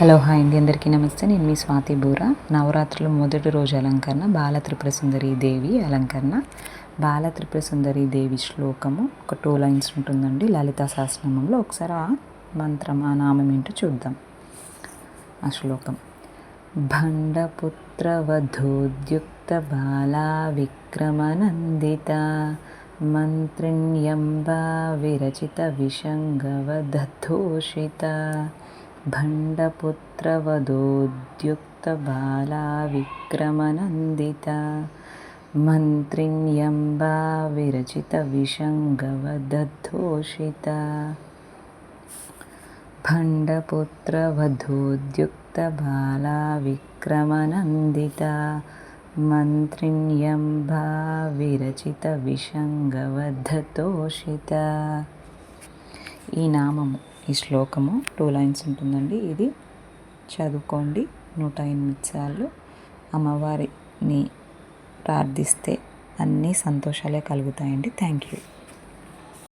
Hello hi అండి. అందరికీ నమస్తే. నేను మీ స్వాతి బూర. నవరాత్రులు మొదటి రోజు అలంకరణ బాల త్రిపుర సుందరి దేవి అలంకరణ. బాల త్రిపుర సుందరి దేవి శ్లోకము ఒక టూ లైన్స్ ఉంటుందండి. లలితా శాస్త్రమంలో ఒకసారి ఆ మంత్రం ఆ నామం ఏంటో చూద్దాం. ఆ శ్లోకం. భండపుత్రవధోద్యుక్త బాలా విక్రమనందిత మంత్రిణ్యంబా విరచిత విషంగవదోషిత భండపుత్రవధోద్యుక్త బాలా విక్రమనందిత మంత్రిణ్యంబా విరచిత విషంగవదోషిత భండపుత్రవధోద్యుక్తబాలా విక్రమనందిత మంత్రిణ్యంబా విరచిత విషంగవద్ధతోషిత ఈ నామము ఈ శ్లోకము టూ లైన్స్ ఉంటుందండి. ఇది చదువుకోండి. నూట ఎనిమిది సార్లు అమ్మవారిని ప్రార్థిస్తే అన్నీ సంతోషాలే కలుగుతాయండి. Thank you.